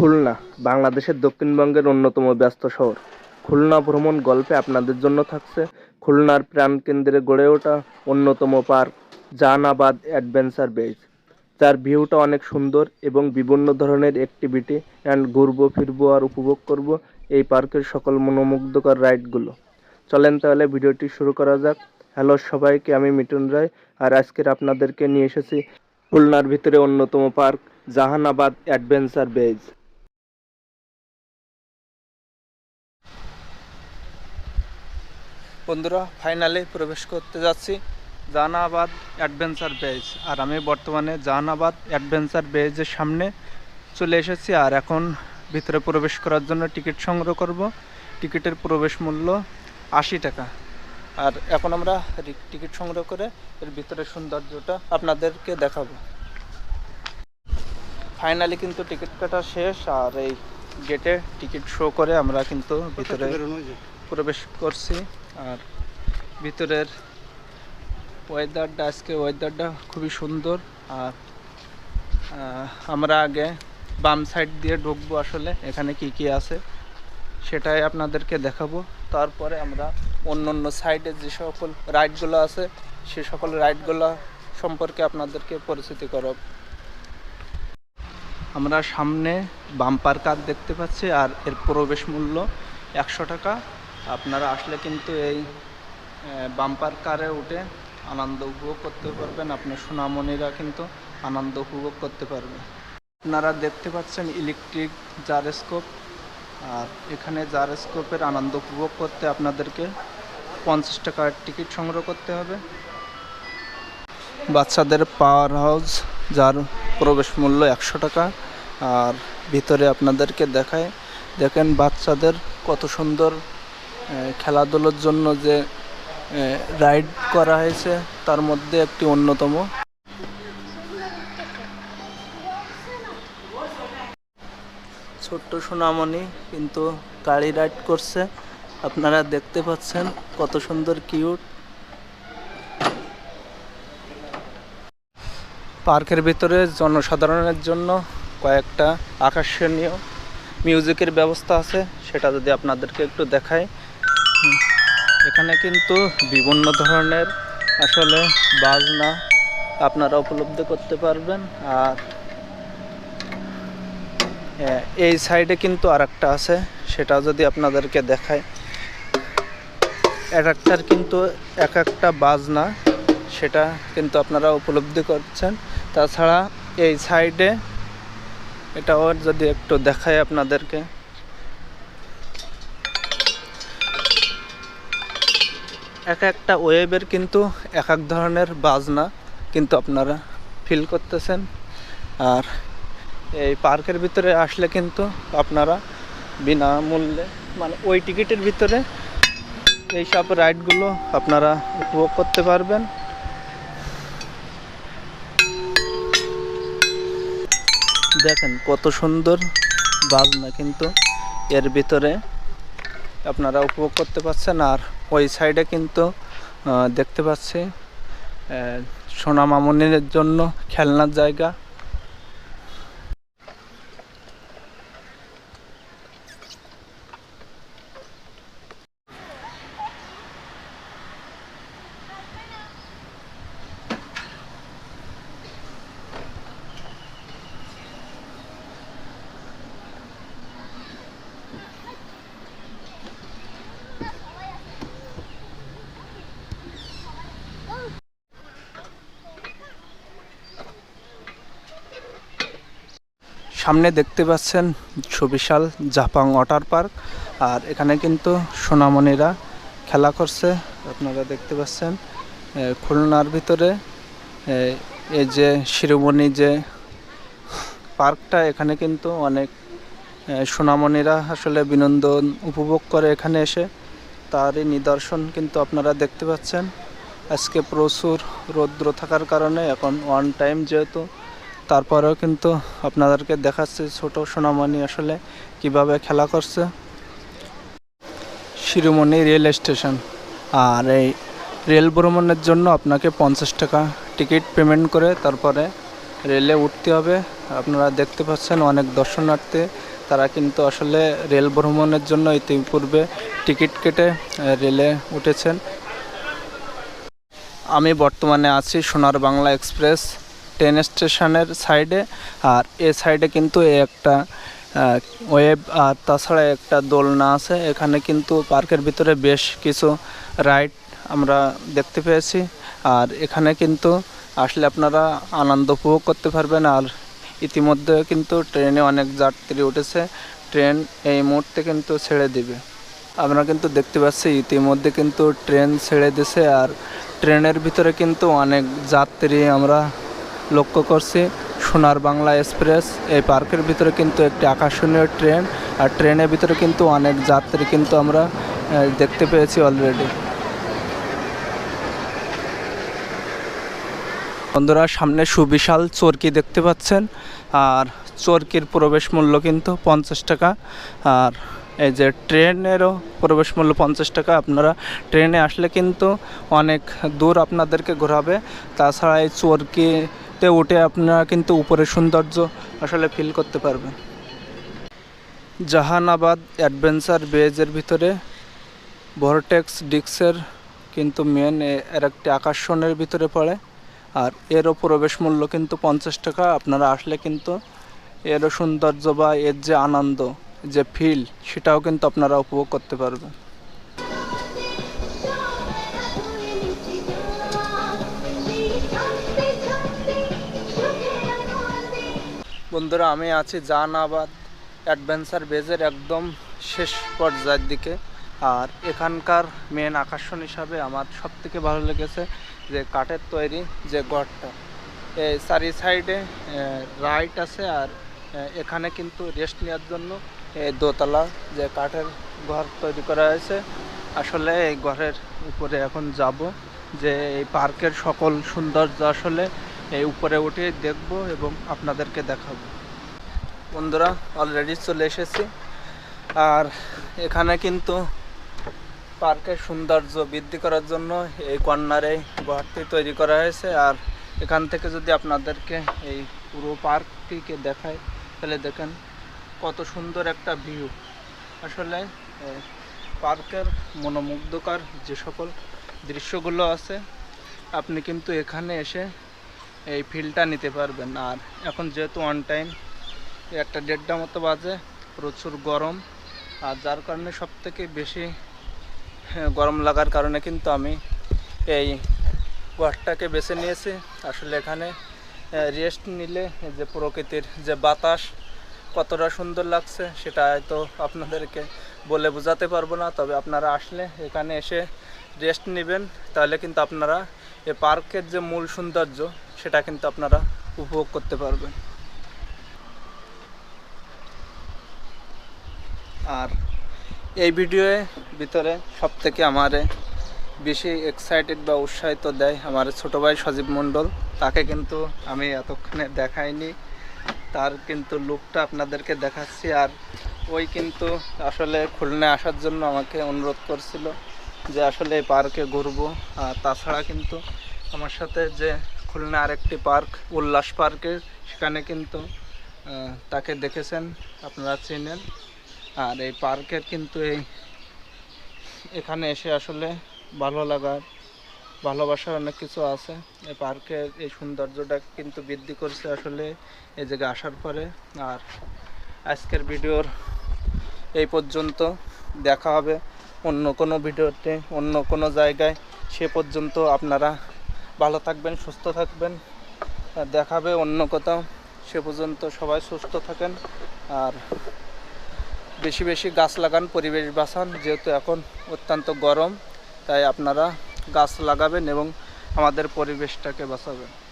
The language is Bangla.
খুলনা, বাংলাদেশের দক্ষিণবঙ্গের অন্যতম ব্যস্ত শহর। খুলনা ভ্রমণ গল্পে আপনাদের জন্য থাকছে খুলনার প্রাণকেন্দ্রে গড়ে ওঠা অন্যতম পার্ক, জাহানাবাদ অ্যাডভেঞ্চার বেজ। যার ভিউটা অনেক সুন্দর এবং বিভিন্ন ধরনের অ্যাক্টিভিটি অ্যান্ড ঘুরবো, ফিরবো আর উপভোগ করব এই পার্কের সকল মনোমুগ্ধকর রাইডগুলো। চলেন তাহলে ভিডিওটি শুরু করা যাক। হ্যালো সবাইকে, আমি মিটুন রায় আর আজকের আপনাদেরকে নিয়ে এসেছি খুলনার ভিতরে অন্যতম পার্ক, জাহানাবাদ অ্যাডভেঞ্চার বেজ। বন্ধুরা ফাইনালে প্রবেশ করতে যাচ্ছি। জাহানাবাদ অ্যাডভেঞ্চার বেজ আর আমি বর্তমানে জাহানাবাদ অ্যাডভেঞ্চার বেজের সামনে চলে এসেছি। আর এখন ভিতরে প্রবেশ করার জন্য টিকিট সংগ্রহ করব। টিকিটের প্রবেশ মূল্য আশি টাকা। আর এখন আমরা টিকিট সংগ্রহ করে এর ভিতরে সৌন্দর্যটা আপনাদেরকে দেখাবো। ফাইনালি কিন্তু টিকিট কাটা শেষ। আর এই গেটে টিকিট শো করে আমরা কিন্তু ভিতরে প্রবেশ করছি আর ভিতরের ওয়েদারটা আজকে ওয়েদারটা খুবই সুন্দর আর আমরা আগে বাম সাইড দিয়ে ঢুকবো আসলে, এখানে কি কি আছে সেটাই আপনাদেরকে দেখাবো। তারপরে আমরা অন্য অন্য সাইডে যে সকল রাইডগুলো আছে, সে সকল রাইডগুলো সম্পর্কে আপনাদেরকে পরিচিতি করব। আমরা সামনে বাম্পার কার দেখতে পাচ্ছি আর এর প্রবেশ মূল্য একশো টাকা। আপনারা আসলে কিন্তু এই বাম্পার কারে উঠে আনন্দ উপভোগ করতে পারবেন। আপনার সোনামণিরা কিন্তু আনন্দ উপভোগ করতে পারবে। আপনারা দেখতে পাচ্ছেন ইলেকট্রিক জারস্কোপ আর এখানে জারস্কোপের আনন্দ উপভোগ করতে আপনাদেরকে পঞ্চাশ টাকার টিকিট সংগ্রহ করতে হবে। বাচ্চাদের পাওয়ার হাউস যার প্রবেশ মূল্য একশো টাকা, আর ভিতরে আপনাদেরকে দেখায়, দেখেন বাচ্চাদের কত সুন্দর খেলাধুলোর জন্য যে রাইড করা হয়েছে তার মধ্যে একটি অন্যতম। ছোট্ট সোনামণি কিন্তু গাড়ি রাইড করছে। আপনারা দেখতে পাচ্ছেন কত সুন্দর কিউট। পার্কের ভিতরে জনসাধারণের জন্য কয়েকটা আকর্ষণীয় মিউজিকের ব্যবস্থা আছে। সেটা যদি আপনাদেরকে একটু হুম, এখানে কিন্তু বিভিন্ন ধরনের আসলে বাজনা আপনারা উপলব্ধি করতে পারবেন। আর এই সাইডে কিন্তু আর একটা আছে সেটা যদি আপনাদেরকে দেখায় এক একটার কিন্তু এক একটা বাজনা, সেটা কিন্তু আপনারা উপলব্ধি করছেন। তাছাড়া এই সাইডে এটাও যদি একটু দেখায় আপনাদেরকে। এক একটা ওয়েবের কিন্তু এক এক ধরনের বাজনা কিন্তু আপনারা ফিল করতেছেন। আর এই পার্কের ভিতরে আসলে কিন্তু আপনারা বিনামূল্যে মানে ওই টিকিটের ভিতরে এই সব রাইডগুলো আপনারা উপভোগ করতে পারবেন। দেখেন কত সুন্দর বাজনা কিন্তু এর ভিতরে। আপনারা উপভোগ করতে পারছেন আর ওই সাইডে কিন্তু দেখতে পাচ্ছি সোনামামনির সোনা মামনির জন্য খেলনার জায়গা। সামনে দেখতে পাচ্ছেন সুবিশাল জাপাং ওয়াটার পার্ক। আর এখানে কিন্তু সোনামণিরা খেলা করছে, আপনারা দেখতে পাচ্ছেন। খুলনার ভিতরে এই যে শিরোমণি যে পার্কটা, এখানে কিন্তু অনেক সোনামণিরা আসলে বিনোদন উপভোগ করে এখানে এসে। তারই নিদর্শন কিন্তু আপনারা দেখতে পাচ্ছেন। আজকে প্রচুর রৌদ্র থাকার কারণে এখন ওয়ান টাইম যেহেতু তারপরেও কিন্তু আপনাদেরকে দেখাচ্ছে ছোট সোনামণি আসলে কীভাবে খেলা করছে। শিরোমণি রেল স্টেশন। আর এই রেল ভ্রমণের জন্য আপনাকে পঞ্চাশ টাকা টিকিট পেমেন্ট করে তারপরে রেলে উঠতে হবে। আপনারা দেখতে পাচ্ছেন অনেক দর্শনার্থী, তারা কিন্তু আসলে রেল ভ্রমণের জন্য ইতিপূর্বে টিকিট কেটে রেলে উঠেছেন। আমি বর্তমানে আছি সোনার বাংলা এক্সপ্রেস। ট্রেন স্টেশনের সাইডে আর এ সাইডে কিন্তু একটা ওয়েব আর তাছাড়া একটা দোলনা আছে। এখানে কিন্তু পার্কের ভিতরে বেশ কিছু রাইড আমরা দেখতে পেয়েছি। আর এখানে কিন্তু আসলে আপনারা আনন্দ উপভোগ করতে পারবেন। আর ইতিমধ্যে কিন্তু ট্রেনে অনেক যাত্রী উঠেছে। ট্রেন এই মুহূর্তে কিন্তু ছেড়ে দিবে। আমরা কিন্তু দেখতে পাচ্ছি ইতিমধ্যে কিন্তু ট্রেন ছেড়ে দিছে। আর ট্রেনের ভিতরে কিন্তু অনেক যাত্রী আমরা লক্ষ্য করছি, সোনার বাংলা এক্সপ্রেস, এই পার্কের ভিতরে কিন্তু একটি আকর্ষণীয় ট্রেন, আর ট্রেনের ভিতরে কিন্তু অনেক যাত্রী কিন্তু আমরা দেখতে পেয়েছি অলরেডি বন্ধুরা, সামনে সুবিশাল চরকি দেখতে পাচ্ছেন, আর চরকির প্রবেশ মূল্য কিন্তু পঞ্চাশ টাকা, আর এই যে ট্রেনেরও প্রবেশ মূল্য পঞ্চাশ টাকা, আপনারা ট্রেনে আসলে কিন্তু অনেক দূর আপনাদেরকে ঘোরাবে, তাছাড়া এই চরকিতে উঠে আপনারা কিন্তু উপরের সৌন্দর্য আসলে ফিল করতে পারবেন। জাহানাবাদ অ্যাডভেঞ্চার বেজের ভিতরে ভরটেক্স ডিক্সের কিন্তু মেন এর একটি আকর্ষণের ভিতরে পড়ে। আর এরও প্রবেশ মূল্য কিন্তু পঞ্চাশ টাকা। আপনারা আসলে কিন্তু এরও সৌন্দর্য বা এর যে আনন্দ, যে ফিল সেটাও কিন্তু আপনারা উপভোগ করতে পারবেন। বন্ধুরা, আমি আছি জাহানাবাদ অ্যাডভেঞ্চার বেজের একদম শেষ পর্যায়ের দিকে। আর এখানকার মেন আকর্ষণ হিসাবে আমার সব থেকে ভালো লেগেছে যে কাঠের তৈরি যে ঘরটা। এই চারি সাইডে রাইট আছে আর এখানে কিন্তু রেস্ট নেওয়ার জন্য এই দোতলা যে কাঠের ঘর তৈরি করা হয়েছে। আসলে এই ঘরের উপরে এখন যাব যে এই পার্কের সকল সৌন্দর্য আসলে এই উপরে উঠে দেখব এবং আপনাদেরকে দেখাবো। বন্ধুরা অলরেডি চলে এসেছি। আর এখানে কিন্তু পার্কের সৌন্দর্য বৃদ্ধি করার জন্য এই কর্নারে ঘরটি তৈরি করা হয়েছে। আর এখান থেকে যদি আপনাদেরকে এই পুরো পার্কটিকে দেখায় তাহলে দেখেন কত সুন্দর একটা ভিউ আসলে পার্কের মনোমুগ্ধকর যে সকল দৃশ্যগুলো আছে, আপনি কিন্তু এখানে এসে এই ফিলটা নিতে পারবেন। আর এখন যেহেতু অন টাইম একটা দেড়টা মতো বাজে প্রচুর গরম। আর যার কারণে সব থেকে বেশি হ্যাঁ, গরম লাগার কারণে কিন্তু আমি এই ঘরটাকে বেছে নিয়েছি। আসলে এখানে রেস্ট নিলে যে প্রকৃতির যে বাতাস কতটা সুন্দর লাগছে সেটা হয়তো আপনাদেরকে বলে বোঝাতে পারব না। তবে আপনারা আসলে এখানে এসে রেস্ট নেবেন তাহলে কিন্তু আপনারা এই পার্কের যে মূল সৌন্দর্য সেটা কিন্তু আপনারা উপভোগ করতে পারবেন। আর এই ভিডিওয়ে ভিতরে সব থেকে আমারে বেশি এক্সাইটেড বা উৎসাহিত দেয় আমার ছোট ভাই সজীব মণ্ডল। তাকে কিন্তু আমি এতক্ষণে দেখাইনি। তার কিন্তু লুকটা আপনাদেরকে দেখাচ্ছি। আর ওই কিন্তু আসলে খুলনায় আসার জন্য আমাকে অনুরোধ করছিল যে আসলে পার্কে ঘুরবো। আর তাছাড়া কিন্তু আমার সাথে যে খুলনা আরেকটি পার্ক, উল্লাস পার্কের, সেখানে কিন্তু তাকে দেখেছেন, আপনারা চেনেন। আর এই পার্কের কিন্তু এই, এখানে এসে আসলে ভালো লাগার, ভালোবাসার অনেক কিছু আছে। এই পার্কের এই সৌন্দর্যটা কিন্তু বৃদ্ধি করছে আসলে এই জায়গায় আসার পরে। আর আজকের ভিডিওর এই পর্যন্ত, দেখা হবে অন্য কোনো ভিডিওতে, অন্য কোনো জায়গায়। সে পর্যন্ত আপনারা ভালো থাকবেন, সুস্থ থাকবেন। দেখাবে অন্য কোথাও। সে পর্যন্ত সবাই সুস্থ থাকেন। আর বেশি বেশি গাছ লাগান, পরিবেশ বাঁচান। যেহেতু এখন অত্যন্ত গরম, তাই আপনারা গাছ লাগাবেন এবং আমাদের পরিবেশটাকে বাঁচাবেন।